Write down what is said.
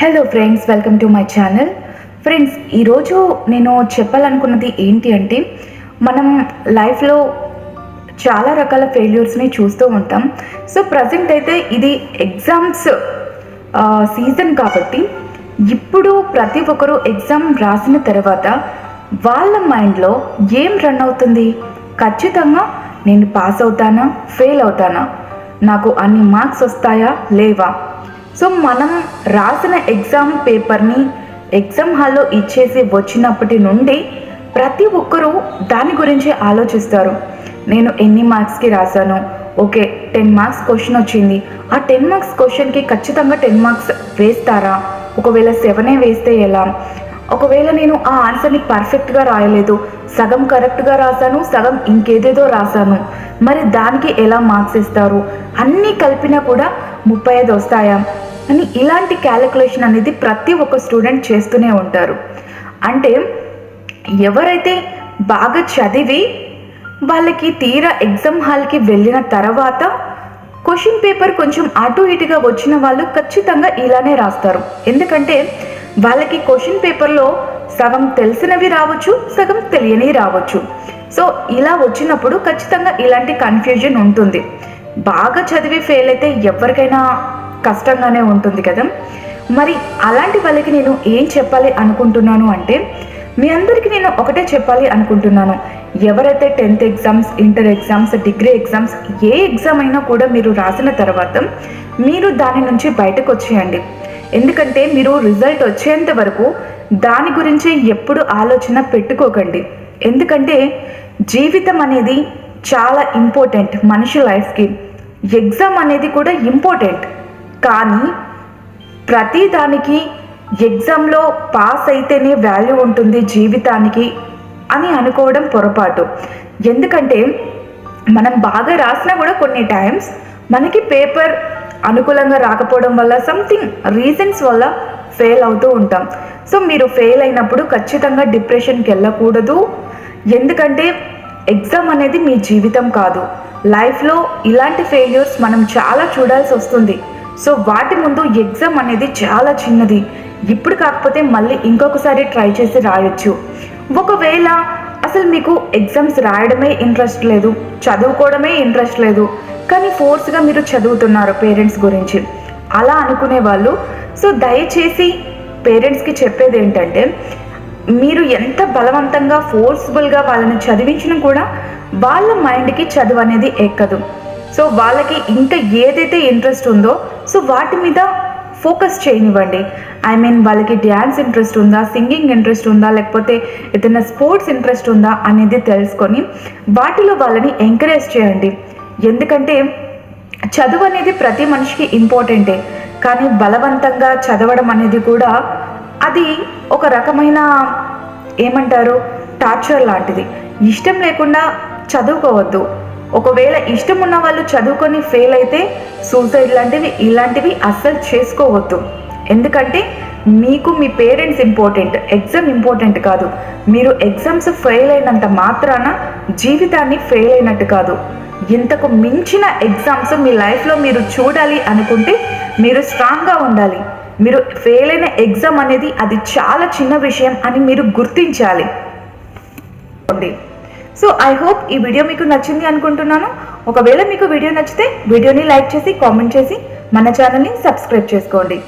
Hello friends welcome to my channel friends ఈరోజు నేను చెప్పాలనుకున్నది ఏంటి అంటే మనం లైఫ్లో చాలా రకాల ఫెయిల్యూర్స్ని చూస్తూ ఉంటాం. సో ప్రజెంట్ అయితే ఇది ఎగ్జామ్స్ సీజన్ కాబట్టి ఇప్పుడు ప్రతి ఒక్కరూ ఎగ్జామ్ రాసిన తర్వాత వాళ్ళ మైండ్లో ఏం రన్ అవుతుంది? ఖచ్చితంగా నేను పాస్ అవుతానా? ఫెయిల్ అవుతానా? నాకు అన్ని మార్క్స్ వస్తాయా? లేవా? సో మనం రాసిన ఎగ్జామ్ పేపర్ని ఎగ్జామ్ హాల్లో ఇచ్చేసి వచ్చినప్పటి నుండి ప్రతి ఒక్కరూ దాని గురించి ఆలోచిస్తారు. నేను ఎన్ని మార్క్స్కి రాశాను? ఓకే టెన్ మార్క్స్ క్వశ్చన్ వచ్చింది. ఆ టెన్ మార్క్స్ క్వశ్చన్కి ఖచ్చితంగా టెన్ మార్క్స్ వేస్తారా? ఒకవేళ సెవెనే వేస్తే ఎలా? ఒకవేళ నేను ఆ ఆన్సర్ని పర్ఫెక్ట్గా రాయలేదు సగం కరెక్ట్గా రాశాను సగం ఇంకేదేదో రాశాను మరి దానికి ఎలా మార్క్స్ ఇస్తారు? అన్నీ కలిపినా కూడా ముప్పై ఐదు వస్తాయా? అని ఇలాంటి క్యాలిక్యులేషన్ అనేది ప్రతి ఒక్క స్టూడెంట్ చేస్తూనే ఉంటారు. అంటే ఎవరైతే బాగా చదివి వాళ్ళకి తీరా ఎగ్జామ్ హాల్కి వెళ్ళిన తర్వాత క్వశ్చన్ పేపర్ కొంచెం అటు ఇటుగా వచ్చిన వాళ్ళు ఖచ్చితంగా ఇలానే రాస్తారు. ఎందుకంటే వాళ్ళకి క్వశ్చన్ పేపర్లో సగం తెలిసినవి రావచ్చు సగం తెలియనివి రావచ్చు. సో ఇలా వచ్చినప్పుడు ఖచ్చితంగా ఇలాంటి కన్ఫ్యూజన్ ఉంటుంది. బాగా చదివి ఫెయిల్ అయితే ఎవరికైనా కష్టంగానే ఉంటుంది కదా. మరి అలాంటి వాళ్ళకి నేను ఏం చెప్పాలి అనుకుంటున్నాను అంటే మీ అందరికీ నేను ఒకటే చెప్పాలి అనుకుంటున్నాను. ఎవరైతే tenth exams inter exams degree exams ఏ ఎగ్జామ్ అయినా కూడా మీరు రాసిన తర్వాత మీరు దాని నుంచి బయటకు వచ్చేయండి. ఎందుకంటే మీరు రిజల్ట్ వచ్చేంత వరకు దాని గురించి ఎప్పుడు ఆలోచన పెట్టుకోకండి. ఎందుకంటే జీవితం అనేది చాలా ఇంపార్టెంట్ మనిషి లైఫ్కి. ఎగ్జామ్ అనేది కూడా ఇంపార్టెంట్. కానీ ప్రతి దానికి ఎగ్జామ్లో పాస్ అయితేనే వాల్యూ ఉంటుంది జీవితానికి అని అనుకోవడం పొరపాటు. ఎందుకంటే మనం బాగా రాసినా కూడా కొన్ని టైమ్స్ మనకి పేపర్ అనుకూలంగా రాకపోవడం వల్ల సంథింగ్ రీజన్స్ వల్ల ఫెయిల్ అవుతూ ఉంటాం. సో మీరు ఫెయిల్ అయినప్పుడు ఖచ్చితంగా డిప్రెషన్కి వెళ్ళకూడదు. ఎందుకంటే ఎగ్జామ్ అనేది మీ జీవితం కాదు. లైఫ్లో ఇలాంటి ఫెయిల్యూర్స్ మనం చాలా చూడాల్సి వస్తుంది. సో వాటి ముందు ఎగ్జామ్ అనేది చాలా చిన్నది. ఇప్పుడు కాకపోతే మళ్ళీ ఇంకొకసారి ట్రై చేసి రాయొచ్చు. ఒకవేళ అసలు మీకు ఎగ్జామ్స్ రాయడమే ఇంట్రెస్ట్ లేదు చదువుకోవడమే ఇంట్రెస్ట్ లేదు కానీ ఫోర్స్గా మీరు చదువుతున్నారు పేరెంట్స్ గురించి. అలా అనుకునే వాళ్ళు సో దయచేసి పేరెంట్స్కి చెప్పేది ఏంటంటే మీరు ఎంత బలవంతంగా ఫోర్స్ఫుల్గా వాళ్ళని చదివించినా కూడా వాళ్ళ మైండ్కి చదువు అనేది ఎక్కదు. సో వాళ్ళకి ఇంకా ఏదైతే ఇంట్రెస్ట్ ఉందో సో వాటి మీద ఫోకస్ చేయనివ్వండి. ఐ మీన్ వాళ్ళకి డ్యాన్స్ ఇంట్రెస్ట్ ఉందా సింగింగ్ ఇంట్రెస్ట్ ఉందా లేకపోతే ఏదైనా స్పోర్ట్స్ ఇంట్రెస్ట్ ఉందా అనేది తెలుసుకొని వాటిలో వాళ్ళని ఎంకరేజ్ చేయండి. ఎందుకంటే చదువు అనేది ప్రతి మనిషికి ఇంపార్టెంటే కానీ బలవంతంగా చదవడం అనేది కూడా అది ఒక రకమైన ఏమంటారు? టార్చర్ లాంటిది. ఇష్టం లేకుండా చదువుకోవద్దు. ఒకవేళ ఇష్టం ఉన్న వాళ్ళు చదువుకొని ఫెయిల్ అయితే సూసైడ్ లాంటివి ఇలాంటివి అస్సలు చేసుకోవద్దు. ఎందుకంటే మీకు మీ పేరెంట్స్ ఇంపార్టెంట్ ఎగ్జామ్ ఇంపార్టెంట్ కాదు. మీరు ఎగ్జామ్స్ ఫెయిల్ అయినంత మాత్రాన జీవితాన్ని ఫెయిల్ అయినట్టు కాదు. ఇంతకు మించిన ఎగ్జామ్స్ మీ లైఫ్లో మీరు చూడాలి అనుకుంటే మీరు స్ట్రాంగ్గా ఉండాలి. మీరు ఫెయిల్ అయిన ఎగ్జామ్ అనేది అది చాలా చిన్న విషయం అని మీరు గుర్తించాలి. సో ఐ హోప్ ఈ వీడియో మీకు నచ్చింది అనుకుంటున్నాను. ఒకవేళ మీకు వీడియో నచ్చితే వీడియోని లైక్ చేసి కామెంట్ చేసి మన ఛానల్ని సబ్స్క్రైబ్ చేసుకోండి.